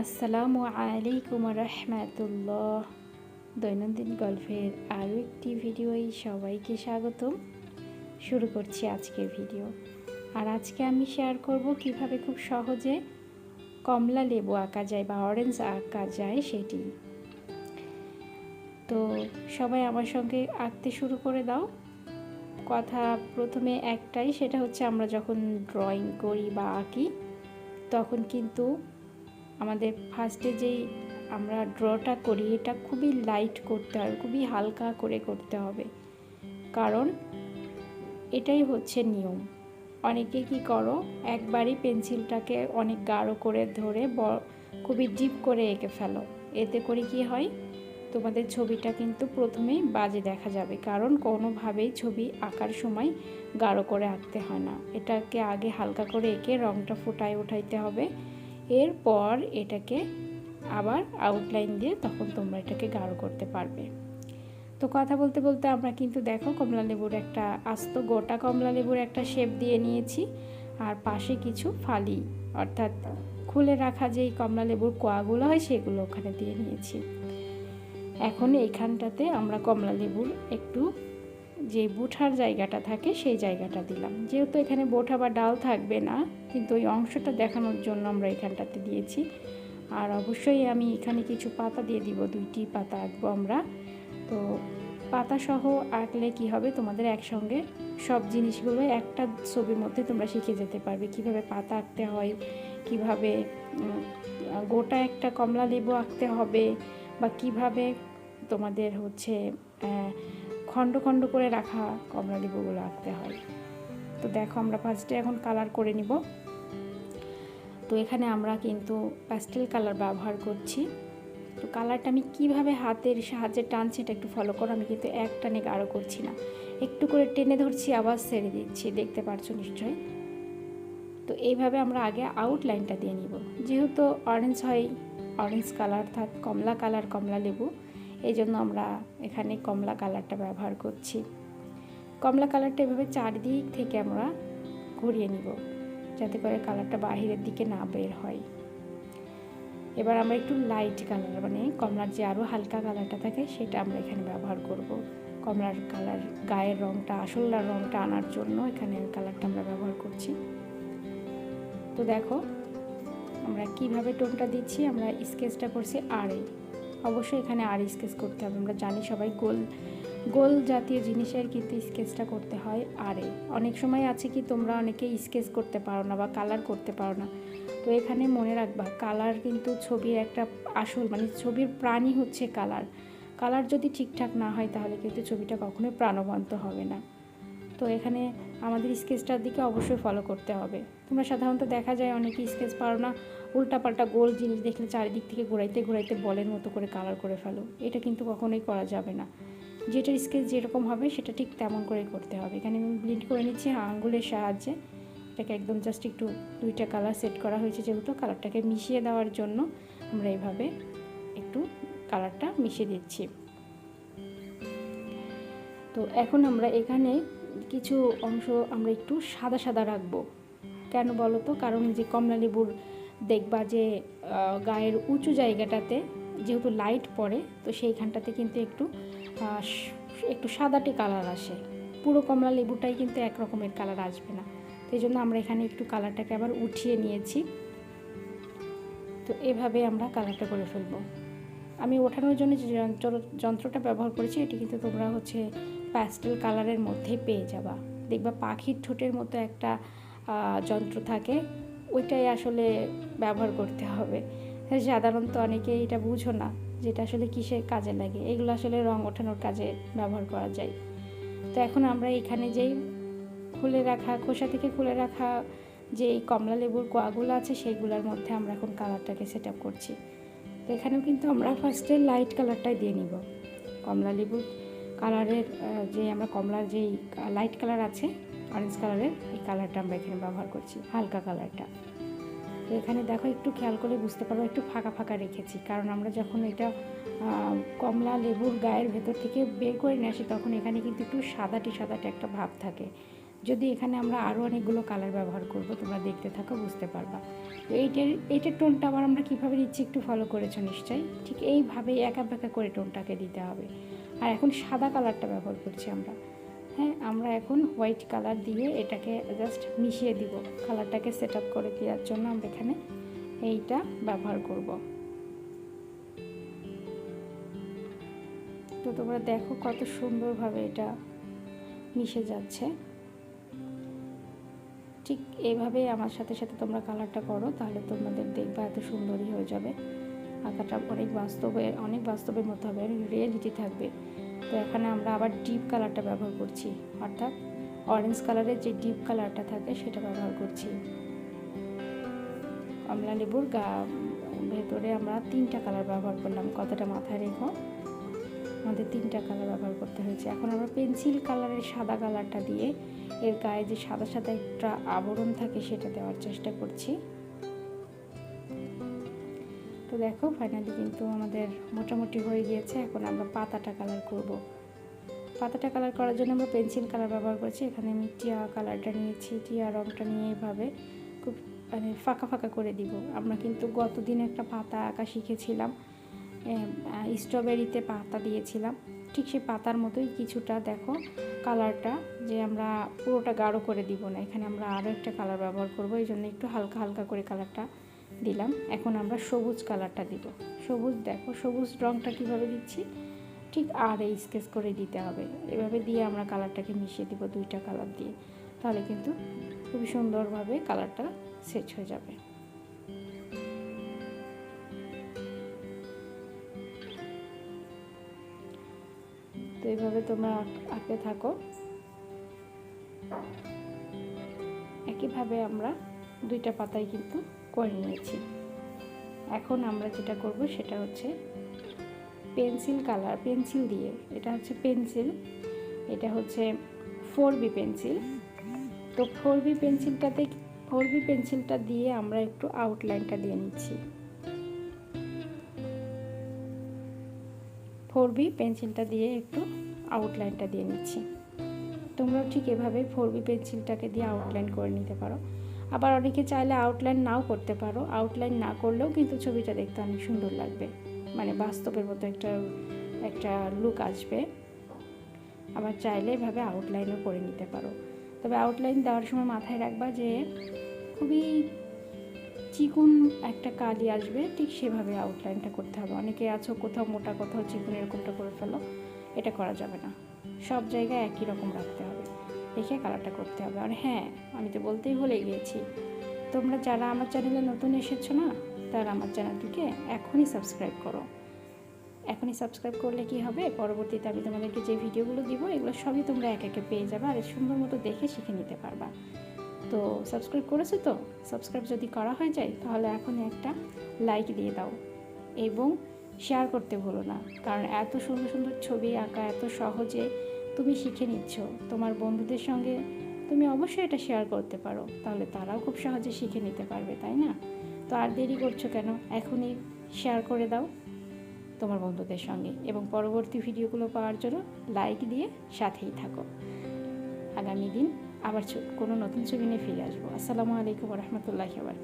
আসসালামু আলাইকুম রহমাতুল্লাহ। দৈনন্দিন গল্পের আরও একটি ভিডিওই সবাইকে স্বাগতম। শুরু করছি আজকের ভিডিও। আর আজকে আমি শেয়ার করব কীভাবে খুব সহজে কমলা লেবু আঁকা যায় বা অরেঞ্জ আঁকা যায় সেটি। তো সবাই আমার সঙ্গে আঁকতে শুরু করে দাও। কথা প্রথমে একটাই, সেটা হচ্ছে আমরা যখন ড্রয়িং করি বা আঁকি, তখন কিন্তু আমাদের ফার্স্টে যেই আমরা ড্রটা করি, এটা খুবই লাইট করতে হবে, খুবই হালকা করে করতে হবে। কারণ এটাই হচ্ছে নিয়ম। অনেকে কি করো, একবারই পেন্সিলটাকে অনেক গাঢ় করে ধরে ব, খুবই ডিপ করে এঁকে ফেলো। এতে করে কি হয়, তোমাদের ছবিটা কিন্তু প্রথমেই বাজে দেখা যাবে। কারণ কোনোভাবেই ছবি আঁকার সময় গাঢ় করে আঁকতে হয় না। এটাকে আগে হালকা করে এঁকে রঙটা ফোটায় উঠাইতে হবে। এরপর এটাকে আবার আউটলাইন দিয়ে তখন তোমরা এটাকে গাঢ় করতে পারবে। তো কথা বলতে বলতে আমরা কিন্তু দেখো কমলা লেবুর একটা আস্ত গোটা কমলা লেবুর একটা শেপ দিয়ে নিয়েছি। আর পাশে কিছু ফালি, অর্থাৎ খুলে রাখা যেই কমলা লেবুর কোয়াগুলো হয় সেগুলো ওখানে দিয়ে নিয়েছি। এখন এইখানটাতে আমরা কমলা লেবুর একটু যে বুঠার জায়গাটা থাকে সেই জায়গাটা দিলাম। যেহেতু এখানে বোঠা বা ডাল থাকবে না, কিন্তু ওই অংশটা দেখানোর জন্য আমরা এখানটাতে দিয়েছি। আর অবশ্যই আমি এখানে কিছু পাতা দিয়ে দিব, দুইটি পাতা আঁকবো আমরা। তো পাতা সহ আঁকলে কি হবে? তোমাদের একসঙ্গে সব জিনিসগুলো একটা ছবির মধ্যে তোমরা শিখে যেতে পারবে। কীভাবে পাতা আঁকতে হয়, কীভাবে গোটা একটা কমলা লেবু আঁকতে হবে বা কীভাবে তোমাদের হচ্ছে খণ্ড খণ্ড করে রাখা কমলা লেবুগুলো আঁকতে হয়। তো দেখো আমরা ফার্স্টে এখন কালার করে নিব। তো এখানে আমরা কিন্তু প্যাস্টেল কালার ব্যবহার করছি। তো কালারটা আমি কীভাবে হাতের সাহায্যে টানছি এটা একটু ফলো করো, আমি কিন্তু এক টানে গাঢ় করছি না। একটু করে টেনে ধরছি, আবার ছেড়ে দিচ্ছি, দেখতে পারছ নিশ্চয়ই? তো এইভাবে আমরা আগে আউটলাইনটা দিয়ে নিব। যেহেতু অরেঞ্জ হয় অরেঞ্জ কালার অর্থাৎ কমলা কালার কমলা লেবু এই জন্য আমরা এখানে কমলা কালারটা ব্যবহার করছি। কমলা কালারটা এভাবে চারিদিক থেকে আমরা ঘুরিয়ে নিব, যাতে করে কালারটা বাহিরের দিকে না বের হয়। এবার আমরা একটু লাইট কালার মানে কমলার যে আরও হালকা কালারটা থাকে, সেটা আমরা এখানে ব্যবহার করব। কমলার কালার গায়ের রঙটা আসলার রঙটা আনার জন্য এখানে কালারটা আমরা ব্যবহার করছি। তো দেখো, আমরা কীভাবে টোনটা দিচ্ছি, আমরা স্কেচটা করছি আড়ে অবশ্যই এখানে আর স্কেচ করতে হবে। আমরা জানি সবাই গোল গোল জাতীয় জিনিসের কিন্তু স্কেচটা করতে হয় আরে অনেক সময় আছে কি তোমরা অনেকে স্কেচ করতে পারো না বা কালার করতে পারো না। তো এখানে মনে রাখবা, কালার কিন্তু ছবির একটা আসল মানে ছবির প্রাণই হচ্ছে কালার। কালার যদি ঠিকঠাক না হয় তাহলে কিন্তু ছবিটা কখনোই প্রাণবন্ত হবে না। তো এখানে আমাদের স্কেচটার দিকে অবশ্যই ফলো করতে হবে। তোমরা সাধারণত দেখা যায় অনেকে স্কেচ পারো না, উল্টাপাল্টা গোল জিনিস দেখলে চারিদিক থেকে ঘোরাইতে ঘোরাইতে বলের মতো করে কালার করে ফেলো। এটা কিন্তু কখনোই করা যাবে না। যেটার স্কেচ যেরকম হবে সেটা ঠিক তেমন করেই করতে হবে। এখানে আমি ব্লিন্ড করে নিচ্ছি আঙ্গুলের সাহায্যে। এটাকে একদম জাস্ট একটু দুইটা কালার সেট করা হয়েছে যেহেতু কালারটাকে মিশিয়ে দেওয়ার জন্য আমরা এইভাবে একটু কালারটা মিশিয়ে দিচ্ছি। তো এখন আমরা এখানে কিছু অংশ আমরা একটু সাদা সাদা রাখব। কেন বলো তো? কারণ যে কমলা লেবুর দেখবা যে গায়ের উঁচু জায়গাটাতে যেহেতু লাইট পড়ে, তো সেইখানটাতে কিন্তু একটু একটু সাদাটে কালার আসে। পুরো কমলা লেবুটাই কিন্তু এক রকমের কালার আসবে না। সেই জন্য আমরা এখানে একটু কালারটাকে আবার উঠিয়ে নিয়েছি। তো এভাবে আমরা কালারটা করে ফেলব। আমি ওঠানোর জন্য যে যন্ত্র, যন্ত্রটা ব্যবহার করেছি, এটি কিন্তু তোমরা হচ্ছে প্যাস্টেল কালারের মধ্যেই পেয়ে যাবা। দেখবা পাখির ঠোঁটের মতো একটা যন্ত্র থাকে, ওইটাই আসলে ব্যবহার করতে হবে। সাধারণত অনেকে এটা বুঝো না যেটা আসলে কিসের কাজে লাগে, এগুলো আসলে রং ওঠানোর কাজে ব্যবহার করা যায়। তো এখন আমরা এখানে যেই খুলে রাখা, খোসা থেকে খুলে রাখা যে কমলা লেবুর কোয়াগুলো আছে সেইগুলোর মধ্যে আমরা এখন কালারটাকে সেট আপ করছি। তো এখানেও কিন্তু আমরা ফার্স্টে লাইট কালারটাই দিয়ে নিব। কমলা লেবুর কালারের যে আমরা কমলার যেই লাইট কালার আছে অরেঞ্জ কালারের এই কালারটা আমরা এখানে ব্যবহার করছি, হালকা কালারটা তো এখানে দেখো একটু খেয়াল করে বুঝতে পারব একটু ফাঁকা ফাঁকা রেখেছি। কারণ আমরা যখন এটা কমলা লেবুর গায়ের ভেতর থেকে বের করে নিয়ে আসি, তখন এখানে কিন্তু একটু সাদাটি সাদাটি একটা ভাব থাকে। যদি এখানে আমরা আরও অনেকগুলো কালার ব্যবহার করব, তোমরা দেখতে থাকো, বুঝতে পারবা। তো এইটার এইটার টোনটা আবার আমরা কীভাবে দিচ্ছি একটু ফলো করেছ নিশ্চয়ই? ঠিক এইভাবেই একা বেঁকা করে টোনটাকে দিতে হবে। আর এখন সাদা কালারটা ব্যবহার করছি আমরা। হ্যাঁ আমরা এখন হোয়াইট কালার দিয়ে এটাকে জাস্ট মিশিয়ে দিব। কালারটাকে সেট আপ করে দেওয়ার জন্য আমরা এখানে এইটা ব্যবহার করব। তো তোমরা দেখো কত সুন্দরভাবে এটা মিশে যাচ্ছে। ঠিক এইভাবেই আমার সাথে সাথে তোমরা কালারটা করো, তাহলে তোমাদের দেখবা এত সুন্দরই হয়ে যাবে। আঁকাটা অনেক বাস্তবে, অনেক বাস্তবের মতো হবে রিয়েলিটি থাকবে। তো এখানে আমরা আবার ডিপ কালারটা ব্যবহার করছি, অর্থাৎ অরেঞ্জ কালারের যে ডিপ কালারটা থাকে সেটা ব্যবহার করছি। কমলা লেবুর গা ভেতরে আমরা তিনটা কালার ব্যবহার করলাম কতটা মাথায় রেখো। আমাদের তিনটা কালার ব্যবহার করতে হয়েছে। এখন আমরা পেন্সিল কালারের সাদা কালারটা দিয়ে এর গায়ে যে সাদা সাদা একটা আবরণ থাকে সেটা দেওয়ার চেষ্টা করছি। তো দেখো ফাইনালি কিন্তু আমাদের মোটামুটি হয়ে গিয়েছে। এখন আমরা পাতাটা কালার করব। পাতাটা কালার করার জন্য আমরা পেন্সিল কালার ব্যবহার করছি। এখানে আমি টিয়া কালারটা নিয়েছি। টিয়া রঙটা নিয়ে এভাবে খুব মানে ফাঁকা ফাঁকা করে দিব। আমরা কিন্তু গতদিন একটা পাতা আঁকা শিখেছিলাম। স্ট্রবেরিতে পাতা দিয়েছিলাম। ঠিক সেই পাতার মতোই কিছুটা দেখো কালারটা যে আমরা পুরোটা গাঢ় করে দিব না। এখানে আমরা আরও একটা কালার ব্যবহার করব, এই জন্য একটু হালকা হালকা করে কালারটা দিলাম। এখন আমরা সবুজ কালারটা দিব। সবুজ দেখো, সবুজ রঙটা কীভাবে দিচ্ছি? ঠিক আর এই স্কেচ করে দিতে হবে। এভাবে দিয়ে আমরা কালারটাকে মিশিয়ে দিব দুইটা কালার দিয়ে। তাহলে কিন্তু খুবই সুন্দরভাবে কালারটা সেট হয়ে যাবে। তো এইভাবে তোমরা আঁকতে থাকো। একইভাবে আমরা দুইটা পাতায় কিন্তু করে নিয়েছি। এখন আমরা যেটা করব সেটা হচ্ছে পেন্সিল কালার, পেন্সিল দিয়ে। এটা হচ্ছে পেন্সিল, এটা হচ্ছে ফোর বি পেন্সিল। তো ফোর বি পেন্সিলটাতে ফোর বি পেন্সিলটা দিয়ে আমরা একটু আউটলাইনটা দিয়ে নিচ্ছি। ফোর বি পেন্সিলটা দিয়ে একটু আউটলাইনটা দিয়ে নিচ্ছি। তোমরাও ঠিক এভাবে ফোর বি পেন্সিলটাকে দিয়ে আউটলাইন করে নিতে পারো। আবার অনেকে চাইলে আউটলাইন নাও করতে পারো। আউটলাইন না করলেও কিন্তু ছবিটা দেখতে অনেক সুন্দর লাগবে। মানে বাস্তবের মতো একটা একটা লুক আসবে। আবার চাইলে এভাবে আউটলাইনও করে নিতে পারো। তবে আউটলাইন দেওয়ার সময় মাথায় রাখবা যে খুবই চিকুন একটা কালি আসবে, ঠিক সেভাবে আউটলাইনটা করতে হবে। অনেকে আছো কোথাও মোটা, কোথাও চিকুন, এরকমটা করে ফেলো, এটা করা যাবে না। সব জায়গায় একই রকম রাখতে হবে, দেখে কালারটা করতে হবে। আর হ্যাঁ আমি তো বলতেই ভুলে গিয়েছি, তোমরা যারা আমার চ্যানেলে নতুন এসেছ না, তারা আমার চ্যানেলটিকে এখনই সাবস্ক্রাইব করো। এখনই সাবস্ক্রাইব করলে কি হবে? পরবর্তীতে আমি তোমাদেরকে যে ভিডিওগুলো দিব, এগুলো সবই তোমরা এক একে পেয়ে যাবে, আর সুন্দর মতো দেখে শিখে নিতে পারবা। তো সাবস্ক্রাইব করেছ তো? সাবস্ক্রাইব যদি করা হয়ে যায়, তাহলে এখনই একটা লাইক দিয়ে দাও এবং শেয়ার করতে ভুলো না। কারণ এত সুন্দর সুন্দর ছবি আঁকা, এত সহজে তুমি শিখে নিচ্ছ। তোমার বন্ধুদের সঙ্গে তুমি অবশ্যই এটা শেয়ার করতে পারো। তাহলে তারাও খুব সহজে শিখে নিতে পারবে, তাই না? তো আর দেরি করছ কেন? এখনই শেয়ার করে দাও তোমার বন্ধুদের সঙ্গে এবং পরবর্তী ভিডিওগুলো পাওয়ার জন্য লাইক দিয়ে সাথেই থাকো। আগামী দিন আবার কোনো নতুন ছবি নিয়ে ফিরে আসব। আসসালামু আলাইকুম রহমতুল্লাহ আবার